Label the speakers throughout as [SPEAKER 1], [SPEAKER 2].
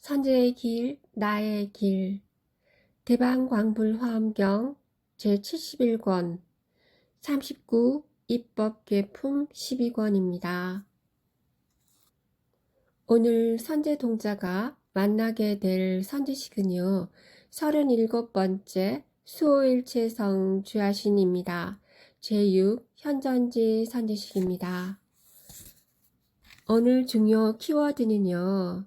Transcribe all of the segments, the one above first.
[SPEAKER 1] 선제의 길, 나의 길. 대방광불화엄경 제71권 39 입법계품 12권입니다. 오늘 선제 동자가 만나게 될 선지식은요. 37번째 수호일체성 주하신입니다. 제6 현전지 선지식입니다. 오늘 중요 키워드는요.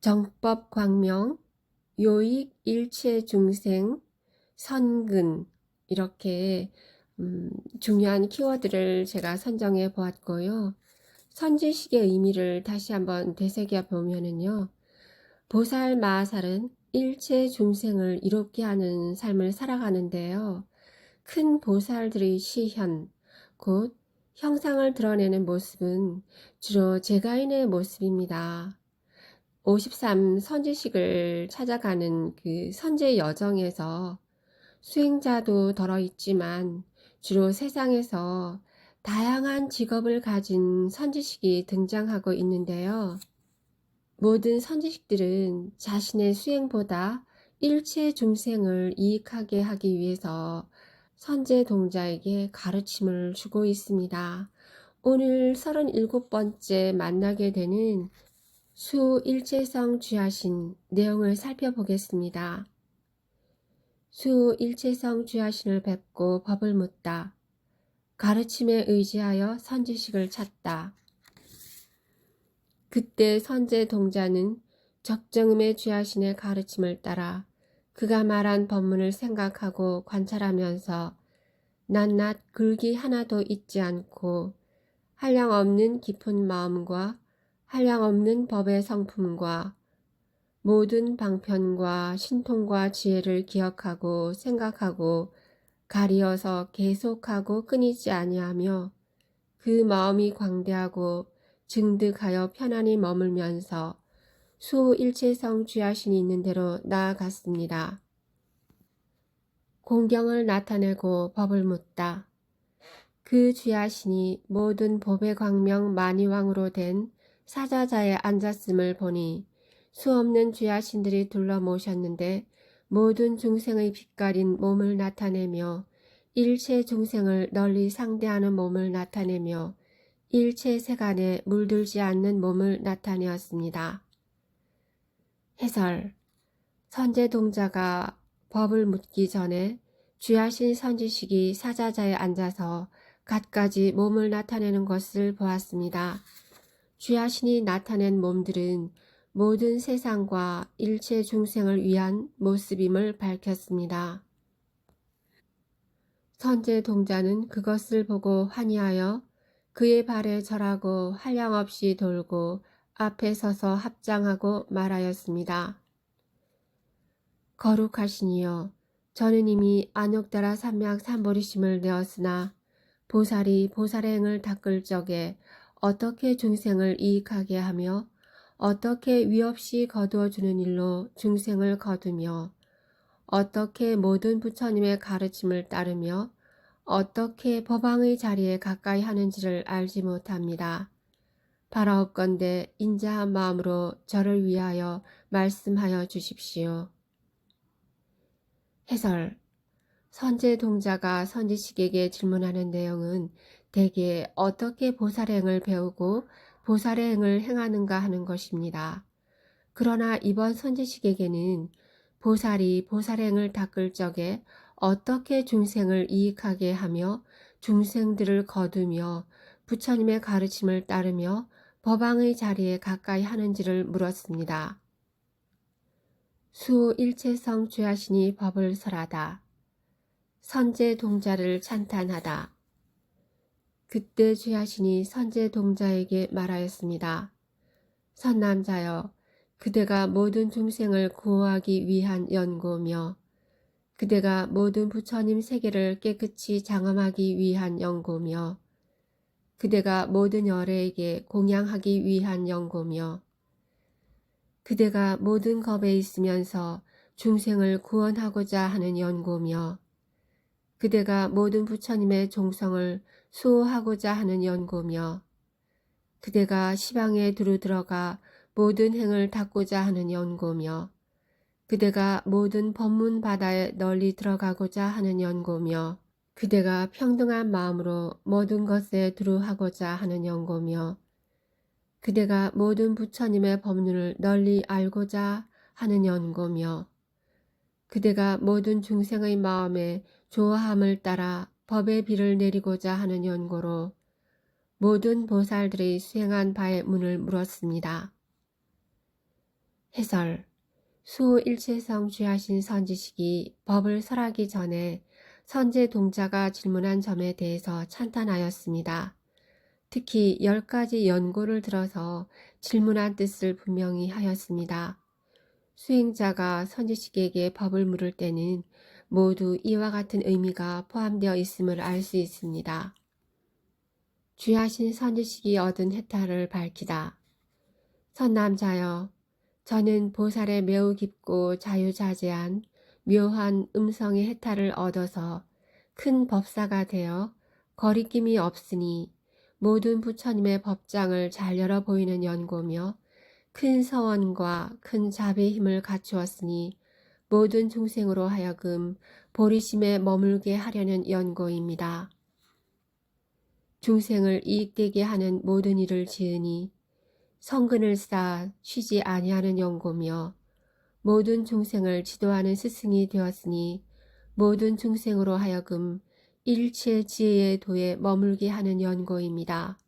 [SPEAKER 1] 정법 광명, 요익 일체 중생, 선근 이렇게 음, 중요한 키워드를 제가 선정해 보았고요. 선지식의 의미를 다시 한번 되새겨 보면은요. 보살 마살은 일체 중생을 이롭게 하는 삶을 살아가는데요. 큰 보살들의 시현, 곧 형상을 드러내는 모습은 주로 제가인의 모습입니다. 53 선지식을 찾아가는 그 선제 여정에서 수행자도 덜어 있지만 주로 세상에서 다양한 직업을 가진 선지식이 등장하고 있는데요. 모든 선지식들은 자신의 수행보다 일체 중생을 이익하게 하기 위해서 선제 동자에게 가르침을 주고 있습니다. 오늘 37번째 만나게 되는 수 일체성 주하신 내용을 살펴보겠습니다. 수 일체성 주하신을 뵙고 법을 묻다. 가르침에 의지하여 선지식을 찾다. 그때 선제 동자는 적정음의 주하신의 가르침을 따라 그가 말한 법문을 생각하고 관찰하면서 낱낱 글기 하나도 잊지 않고 한량없는 깊은 마음과 한량없는 법의 성품과 모든 방편과 신통과 지혜를 기억하고 생각하고 가리어서 계속하고 끊이지 아니하며 그 마음이 광대하고 증득하여 편안히 머물면서 수일체성 주야신이 있는 대로 나아갔습니다. 공경을 나타내고 법을 묻다. 그 주야신이 모든 법의 광명 만이왕으로 된 사자자에 앉았음을 보니 수없는 주야신들이 둘러 모셨는데 모든 중생의 빛깔인 몸을 나타내며 일체 중생을 널리 상대하는 몸을 나타내며 일체 세간에 물들지 않는 몸을 나타내었습니다. 해설 선제동자가 법을 묻기 전에 주야신 선지식이 사자자에 앉아서 갖가지 몸을 나타내는 것을 보았습니다. 주야신이 나타낸 몸들은 모든 세상과 일체 중생을 위한 모습임을 밝혔습니다. 선제 동자는 그것을 보고 환희하여 그의 발에 절하고 한량없이 돌고 앞에 서서 합장하고 말하였습니다. 거룩하시니여 저는 이미 안욕따라 삼약 삼보리심을 내었으나 보살이 보살의 행을 닦을 적에 어떻게 중생을 이익하게 하며 어떻게 위없이 거두어 주는 일로 중생을 거두며 어떻게 모든 부처님의 가르침을 따르며 어떻게 법왕의 자리에 가까이 하는지를 알지 못합니다. 바라옵건대 인자한 마음으로 저를 위하여 말씀하여 주십시오. 해설 선제 동자가 선지식에게 질문하는 내용은 대개 어떻게 보살행을 배우고 보살의 행을 행하는가 하는 것입니다. 그러나 이번 선지식에게는 보살이 보살행을 닦을 적에 어떻게 중생을 이익하게 하며 중생들을 거두며 부처님의 가르침을 따르며 법왕의 자리에 가까이 하는지를 물었습니다. 수 일체성 죄하시니 법을 설하다. 선제 동자를 찬탄하다. 그때 죄하시니 선제 동자에게 말하였습니다. 선남자여, 그대가 모든 중생을 구호하기 위한 연고며 그대가 모든 부처님 세계를 깨끗이 장엄하기 위한 연고며 그대가 모든 열애에게 공양하기 위한 연고며 그대가 모든 겁에 있으면서 중생을 구원하고자 하는 연고며 그대가 모든 부처님의 종성을 수호하고자 하는 연고며 그대가 시방에 두루 들어가 모든 행을 닦고자 하는 연고며 그대가 모든 법문 바다에 널리 들어가고자 하는 연고며 그대가 평등한 마음으로 모든 것에 두루하고자 하는 연고며 그대가 모든 부처님의 법륜을 널리 알고자 하는 연고며 그대가 모든 중생의 마음에 조화함을 따라 법의 비를 내리고자 하는 연고로 모든 보살들이 수행한 바의 문을 물었습니다. 해설 수일체성 주하신 선지식이 법을 설하기 전에 선제 동자가 질문한 점에 대해서 찬탄하였습니다. 특히 열 가지 연고를 들어서 질문한 뜻을 분명히 하였습니다. 수행자가 선지식에게 법을 물을 때는 모두 이와 같은 의미가 포함되어 있음을 알 수 있습니다. 주하신 선지식이 얻은 혜타를 밝히다. 선남자여, 저는 보살의 매우 깊고 자유자재한 묘한 음성의 혜타를 얻어서 큰 법사가 되어 거리낌이 없으니 모든 부처님의 법장을 잘 열어 보이는 연고며 큰 서원과 큰 자비의 힘을 갖추었으니 모든 중생으로 하여금 보리심에 머물게 하려는 연고입니다. 중생을 이익되게 하는 모든 일을 지으니 성근을 쌓아 쉬지 아니하는 연고며 모든 중생을 지도하는 스승이 되었으니 모든 중생으로 하여금 일체 지혜의 도에 머물게 하는 연고입니다.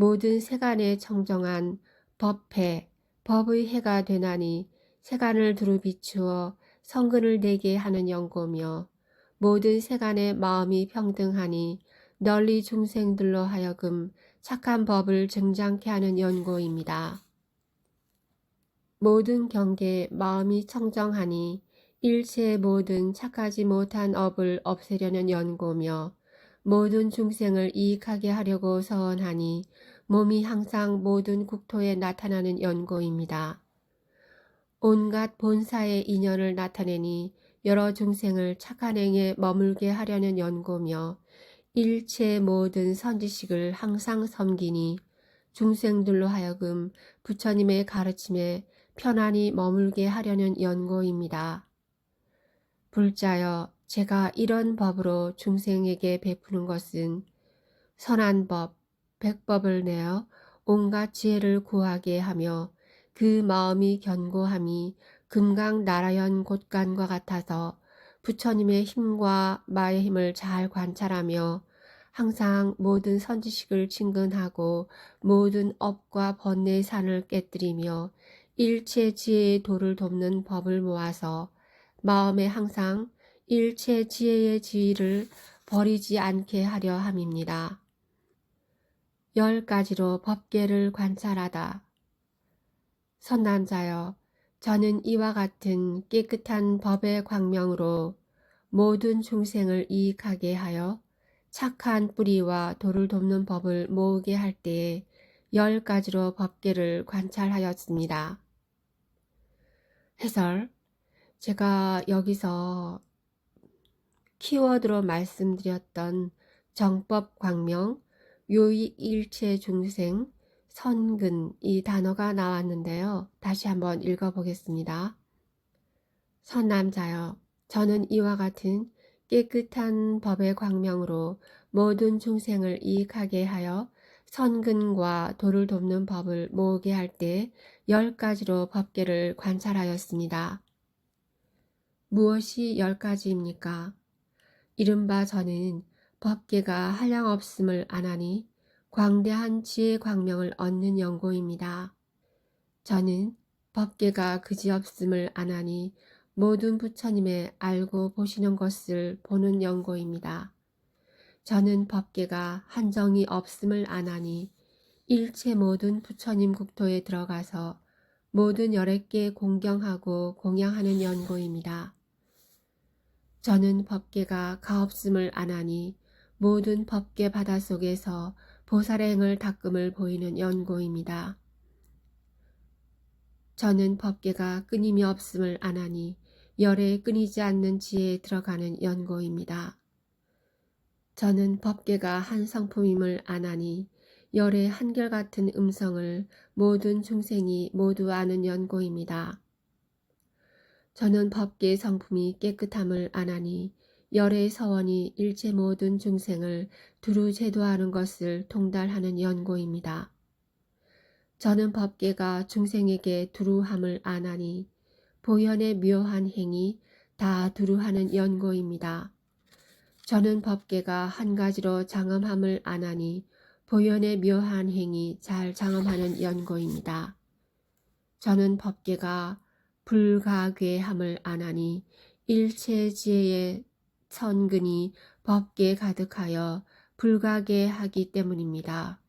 [SPEAKER 1] 모든 세간에 청정한 법해, 법의 해가 되나니 세간을 두루 비추어 성근을 내게 하는 연고며 모든 세간의 마음이 평등하니 널리 중생들로 하여금 착한 법을 증장케 하는 연고입니다. 모든 경계에 마음이 청정하니 일체의 모든 착하지 못한 업을 없애려는 연고며 모든 중생을 이익하게 하려고 서원하니 몸이 항상 모든 국토에 나타나는 연고입니다. 온갖 본사의 인연을 나타내니 여러 중생을 착한 행에 머물게 하려는 연고며 일체 모든 선지식을 항상 섬기니 중생들로 하여금 부처님의 가르침에 편안히 머물게 하려는 연고입니다. 불자여 제가 이런 법으로 중생에게 베푸는 것은 선한 법, 백법을 내어 온갖 지혜를 구하게 하며 그 마음이 견고함이 금강 나라연 곳간과 같아서 부처님의 힘과 마의 힘을 잘 관찰하며 항상 모든 선지식을 친근하고 모든 업과 번뇌의 산을 깨뜨리며 일체 지혜의 도를 돕는 법을 모아서 마음에 항상 일체 지혜의 지위를 버리지 않게 하려 함입니다. 열 가지로 법계를 관찰하다. 선남자여, 저는 이와 같은 깨끗한 법의 광명으로 모든 중생을 이익하게 하여 착한 뿌리와 도를 돕는 법을 모으게 할 때에 열 가지로 법계를 관찰하였습니다. 해설 제가 여기서 키워드로 말씀드렸던 정법 광명, 요익 일체 중생, 선근 이 단어가 나왔는데요. 다시 한번 읽어보겠습니다. 선남자여, 저는 이와 같은 깨끗한 법의 광명으로 모든 중생을 이익하게 하여 선근과 도를 돕는 법을 모으게 할 때 열 가지로 법계를 관찰하였습니다. 무엇이 열 가지입니까? 이른바 저는 법계가 한량없음을 안하니 광대한 지혜 광명을 얻는 연고입니다. 저는 법계가 그지없음을 안하니 모든 부처님의 알고 보시는 것을 보는 연고입니다. 저는 법계가 한정이 없음을 안하니 일체 모든 부처님 국토에 들어가서 모든 열애께 공경하고 공양하는 연고입니다. 저는 법계가 가없음을 안하니 모든 법계 바다 속에서 보살의 행을 닦음을 보이는 연고입니다. 저는 법계가 끊임이 없음을 안하니 열에 끊이지 않는 지혜에 들어가는 연고입니다. 저는 법계가 한 성품임을 안하니 열의 한결같은 음성을 모든 중생이 모두 아는 연고입니다. 저는 법계 성품이 깨끗함을 안하니 열의 서원이 일체 모든 중생을 두루 제도하는 것을 통달하는 연고입니다. 저는 법계가 중생에게 두루함을 안하니 보현의 묘한 행이 다 두루하는 연고입니다. 저는 법계가 한 가지로 장엄함을 안하니 보현의 묘한 행이 잘 장엄하는 연고입니다. 저는 법계가 불가괴함을 안하니 일체지혜의 천근이 법계에 가득하여 불가괴하기 때문입니다.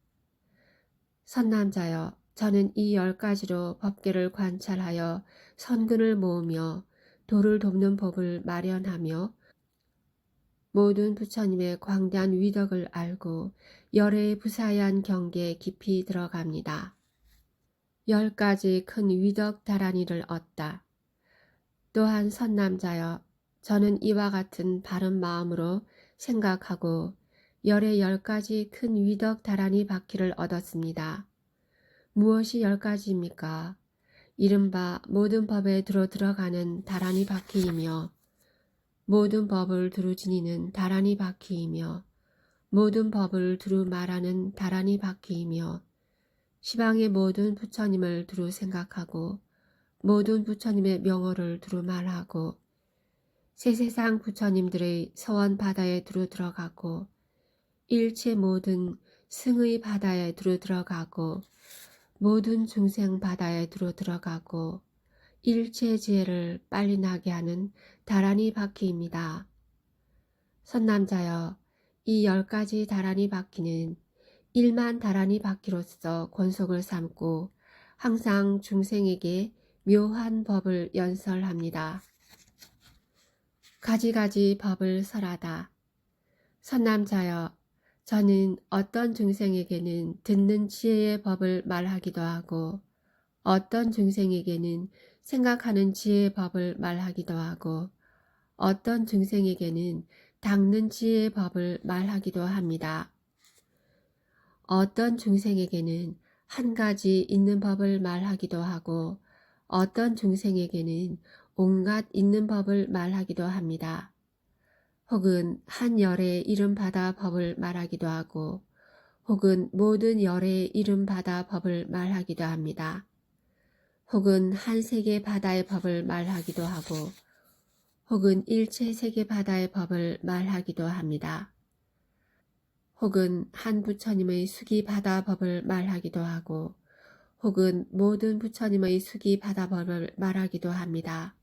[SPEAKER 1] 선남자여, 저는 이 열 가지로 법계를 관찰하여 선근을 모으며 도를 돕는 법을 마련하며 모든 부처님의 광대한 위덕을 알고 열의 부사한 경계에 깊이 들어갑니다. 열 가지 큰 위덕 다란이를 얻다. 또한 선남자여, 저는 이와 같은 바른 마음으로 생각하고 열의 열 가지 큰 위덕 다란이 바퀴를 얻었습니다. 무엇이 열 가지입니까? 이른바 모든 법에 들어 들어가는 다란이 바퀴이며 모든 법을 두루 지니는 다란이 바퀴이며 모든 법을 두루 말하는 다란이 바퀴이며 시방의 모든 부처님을 두루 생각하고 모든 부처님의 명호를 두루 말하고 세세상 부처님들의 서원 바다에 두루 들어가고 일체 모든 승의 바다에 두루 들어가고 모든 중생 바다에 두루 들어가고 일체 지혜를 빨리 나게 하는 다란이 바퀴입니다. 선남자여, 이 열 가지 다란이 바퀴는 일만 다란이 바퀴로서 권속을 삼고 항상 중생에게 묘한 법을 연설합니다. 가지가지 법을 설하다. 선남자여, 저는 어떤 중생에게는 듣는 지혜의 법을 말하기도 하고 어떤 중생에게는 생각하는 지혜의 법을 말하기도 하고 어떤 중생에게는 닦는 지혜의 법을 말하기도 합니다. 어떤 중생에게는 한 가지 있는 법을 말하기도 하고 어떤 중생에게는 온갖 있는 법을 말하기도 합니다. 혹은 한 열의 이름 받아 법을 말하기도 하고 혹은 모든 열의 이름 받아 법을 말하기도 합니다. 혹은 한 세계 바다의 법을 말하기도 하고 혹은 일체 세계 바다의 법을 말하기도 합니다. 혹은 한 부처님의 수기 바다 법을 말하기도 하고 혹은 모든 부처님의 수기 바다 법을 말하기도 합니다.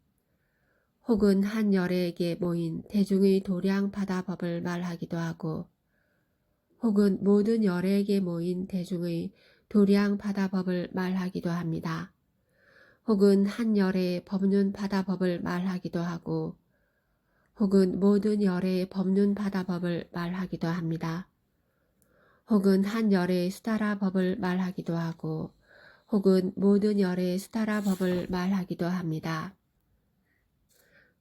[SPEAKER 1] 혹은 한 열애에게 모인 대중의 도량 바다 법을 말하기도 하고 혹은 모든 열애에게 모인 대중의 도량 바다 법을 말하기도 합니다. 혹은 한 열의 법륜 바다 법을 말하기도 하고 혹은 모든 열의 법륜 바다 법을 말하기도 합니다. 혹은 한 열의 수다라 법을 말하기도 하고 혹은 모든 열의 수다라 법을 말하기도 합니다.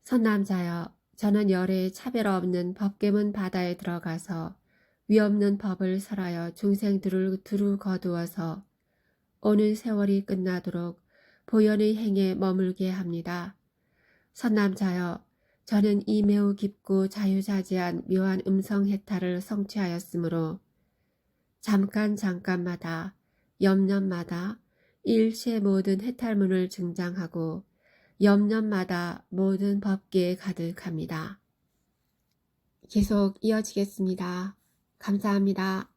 [SPEAKER 1] 선남자여 저는 열의 차별 없는 법계문 바다에 들어가서 위없는 법을 설하여 중생들을 두루 거두어서 오는 세월이 끝나도록 보현의 행에 머물게 합니다. 선남자여 저는 이 매우 깊고 자유자재한 묘한 음성 해탈을 성취하였으므로 잠깐 잠깐마다 염년마다 일체 모든 해탈문을 증장하고 염년마다 모든 법계에 가득합니다. 계속 이어지겠습니다. 감사합니다.